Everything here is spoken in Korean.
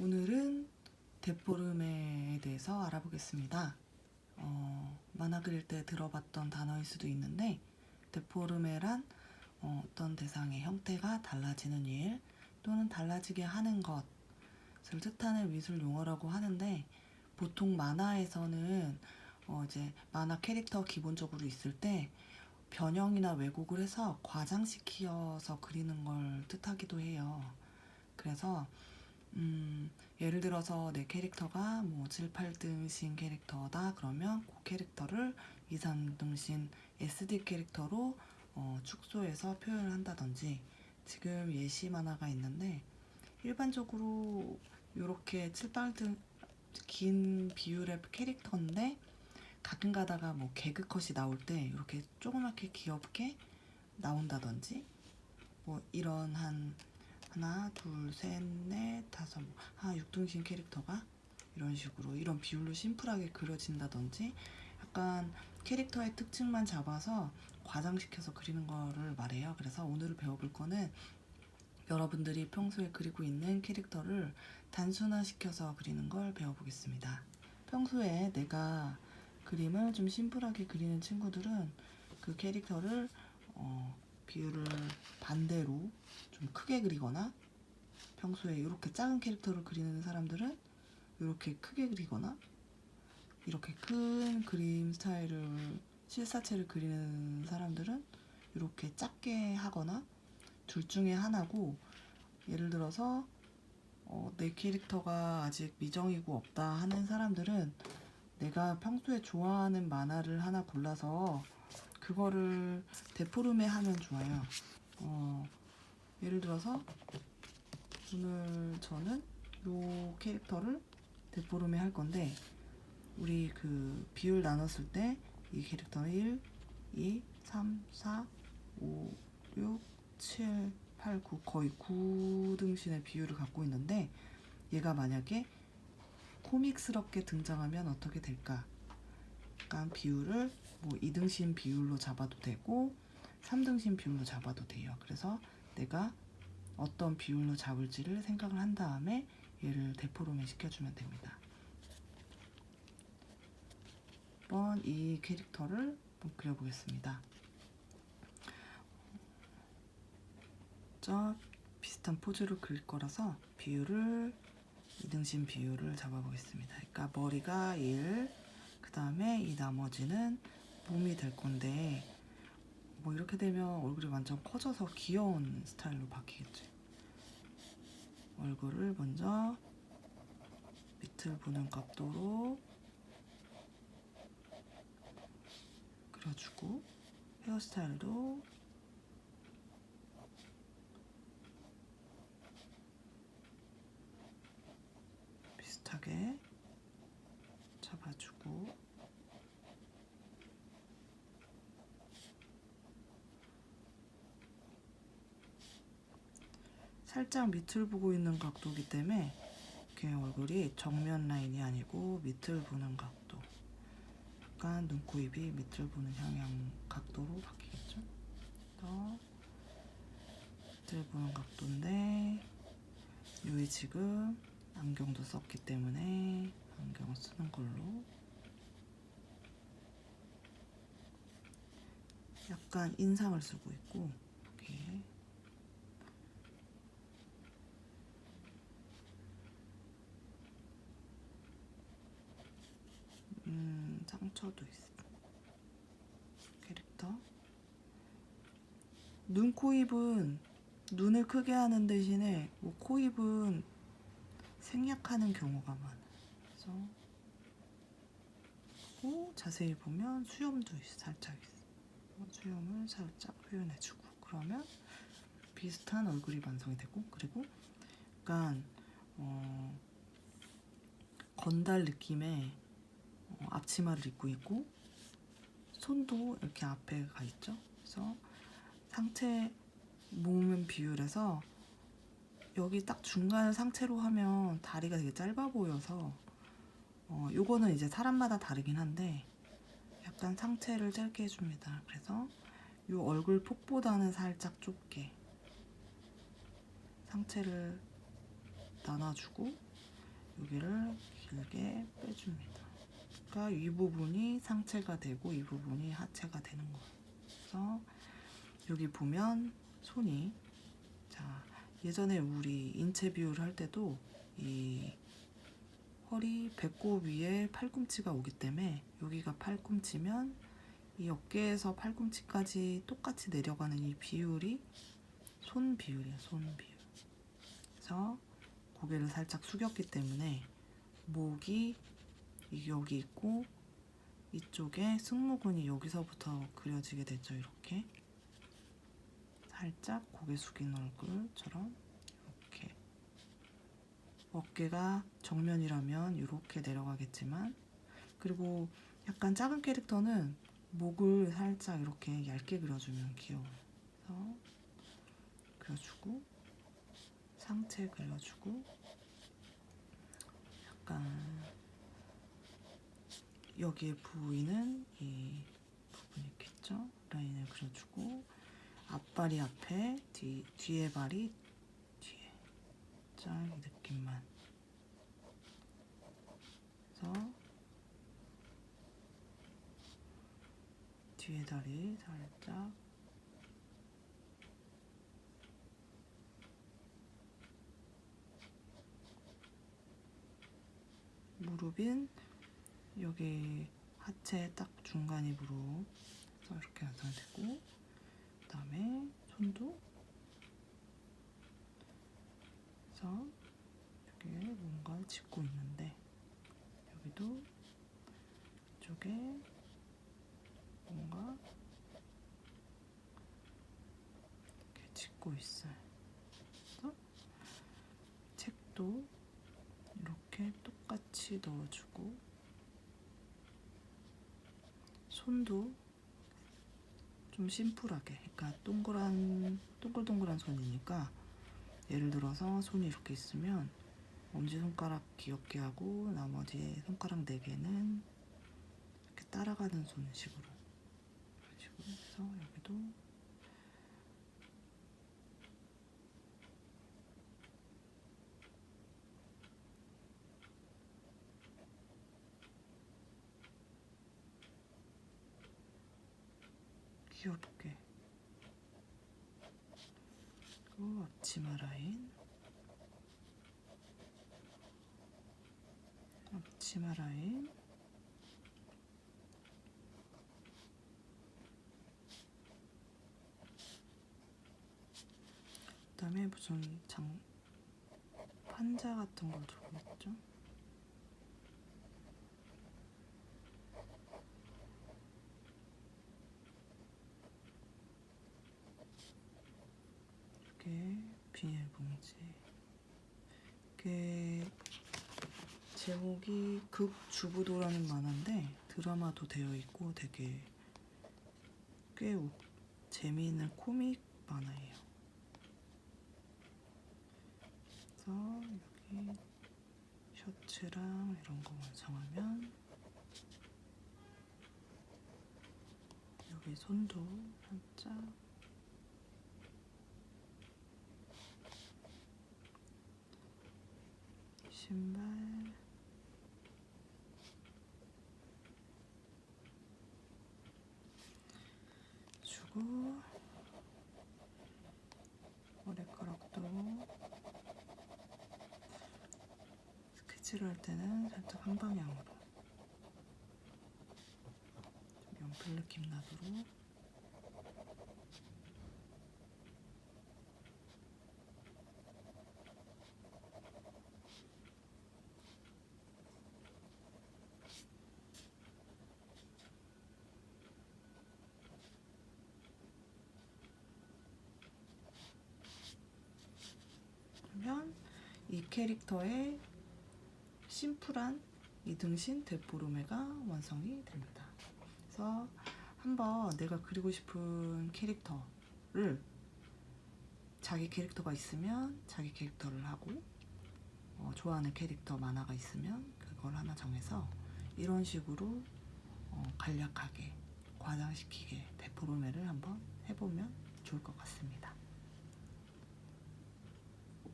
오늘은 데포르메에 대해서 알아보겠습니다. 어, 만화 그릴 때 들어봤던 단어일 수도 있는데 데포르메란 어, 어떤 대상의 형태가 달라지는 일 또는 달라지게 하는 것을 뜻하는 미술 용어라고 하는데 보통 만화에서는 어, 이제 만화 캐릭터 기본적으로 있을 때 변형이나 왜곡을 해서 과장시켜서 그리는 걸 뜻하기도 해요. 그래서 음, 예를 들어서 내 캐릭터가 뭐 7, 8등신 캐릭터다 그러면 그 캐릭터를 2, 3등신 SD 캐릭터로 어, 축소해서 표현을 한다든지. 지금 예시 만화가 있는데 일반적으로 이렇게 7, 8등 긴 비율의 캐릭터인데 가끔 가다가 뭐 개그컷이 나올 때 이렇게 조그맣게 귀엽게 나온다든지 뭐 이런 한 하나, 둘, 셋, 넷, 다섯, 뭐, 한 6등신 캐릭터가 이런 식으로 이런 비율로 심플하게 그려진다든지 약간 캐릭터의 특징만 잡아서 과장시켜서 그리는 거를 말해요. 그래서 오늘 배워볼 거는 여러분들이 평소에 그리고 있는 캐릭터를 단순화시켜서 그리는 걸 배워보겠습니다. 평소에 내가 그림을 좀 심플하게 그리는 친구들은 그 캐릭터를 어, 비율을 반대로 좀 크게 그리거나 평소에 이렇게 작은 캐릭터를 그리는 사람들은 이렇게 크게 그리거나 이렇게 큰 그림 스타일을 실사체를 그리는 사람들은 이렇게 작게 하거나 둘 중에 하나고 예를 들어서 어, 내 캐릭터가 아직 미정이고 없다 하는 사람들은 내가 평소에 좋아하는 만화를 하나 골라서 그거를 데포르메 하면 좋아요. 어, 예를 들어서 오늘 저는 요 캐릭터를 데포르메 할 건데 우리 그 비율 나눴을 때 이 캐릭터는 1, 2, 3, 4, 5, 6, 7, 8, 9 거의 9등신의 비율을 갖고 있는데 얘가 만약에 코믹스럽게 등장하면 어떻게 될까? 약간 비율을 뭐 2등신 비율로 잡아도 되고 3등신 비율로 잡아도 돼요. 그래서 내가 어떤 비율로 잡을지를 생각을 한 다음에 얘를 데포르메 시켜주면 됩니다. 한번 이 캐릭터를 한번 그려보겠습니다. 저 비슷한 포즈로 그릴 거라서 비율을 2등신 비율을 잡아보겠습니다. 그러니까 머리가 1, 그 다음에 이 나머지는 몸이 될 건데 뭐 이렇게 되면 얼굴이 완전 커져서 귀여운 스타일로 바뀌겠죠. 얼굴을 먼저 밑을 보는 각도로 그려주고 헤어스타일도 비슷하게 잡아주고 살짝 밑을 보고 있는 각도이기 때문에 이렇게 얼굴이 정면 라인이 아니고 밑을 보는 각도. 약간 눈, 코, 입이 밑을 보는 향양 각도로 바뀌겠죠? 더 밑을 보는 각도인데 여기 지금 안경도 썼기 때문에 안경 쓰는 걸로. 약간 인상을 쓰고 있고 이렇게 음 상처도 있어 캐릭터 눈, 코, 입은 눈을 크게 하는 대신에 뭐 코, 입은 생략하는 경우가 많아요. 그래서 오, 자세히 보면 수염도 있어, 살짝 있어. 어, 수염을 살짝 표현해주고 그러면 비슷한 얼굴이 완성이 되고 그리고 약간 어, 건달 느낌의 어, 앞치마를 입고 있고 손도 이렇게 앞에 가 있죠. 그래서 상체 몸은 비율에서 여기 딱 중간 상체로 하면 다리가 되게 짧아 보여서 어, 요거는 이제 사람마다 다르긴 한데 약간 상체를 짧게 해줍니다. 그래서 요 얼굴 폭보다는 살짝 좁게 상체를 나눠주고 여기를 길게 빼줍니다. 그러니까 이 부분이 상체가 되고 이 부분이 하체가 되는 거예요. 여기 보면 손이 자 예전에 우리 인체 비율을 할 때도 이 허리 배꼽 위에 팔꿈치가 오기 때문에 여기가 팔꿈치면 이 어깨에서 팔꿈치까지 똑같이 내려가는 이 비율이 손 비율이에요. 손 비율. 그래서 고개를 살짝 숙였기 때문에 목이 이- 여기 있고 이쪽에 승모근이 여기서부터 그려지게 되죠. 이렇게 살짝 고개 숙인 얼굴처럼 이렇게 어깨가 정면이라면 이렇게 내려가겠지만 그리고 약간 작은 캐릭터는 목을 살짝 이렇게 얇게 그려주면 귀여워요. 그래서 그려주고 상체 그려주고 약간 여기에 보이는 이 부분 있겠죠? 라인을 그려주고 앞발이 앞에 뒤, 뒤에 발이 뒤에. 쫙이 느낌만. 그래서 뒤에 다리 살짝. 무릎인 여기 하체 딱 무릎 그래서 이렇게 완성되고 그 다음에 손도 그래서 여기에 뭔가 짚고 있는데 여기도 이쪽에 뭔가 이렇게 짚고 있어요. 그래서 책도 이렇게 똑같이 넣어주고 손도 좀 심플하게. 그러니까 동그란 동글동글한 손이니까 예를 들어서 손이 이렇게 있으면 엄지손가락 귀엽게 하고 나머지 손가락 네 개는 이렇게 따라가는 손식으로. 이런 식으로 해서 여기도 귀엽게? 그리고 앞치마 라인. 앞치마 라인. 그 다음에 무슨 장 판자 같은 걸 두고 있죠? 이렇게 비닐봉지 이게 제목이 극주부도라는 만화인데 드라마도 되어 있고 되게 꽤 우- 재미있는 코믹 만화예요. 그래서 여기 셔츠랑 이런 거 완성하면 여기 손도 살짝 신발. 주고 머리카락도. 스케치를 할 때는 살짝 한 방향으로. 좀 연필 느낌 나도록 그러면 이 캐릭터의 심플한 이 등신 데포르메가 완성이 됩니다. 그래서 한번 내가 그리고 싶은 캐릭터를 자기 캐릭터가 있으면 자기 캐릭터를 하고 어, 좋아하는 캐릭터 만화가 있으면 그걸 하나 정해서 이런 식으로 어, 간략하게 과장시키게 데포르메를 한번 해보면 좋을 것 같습니다.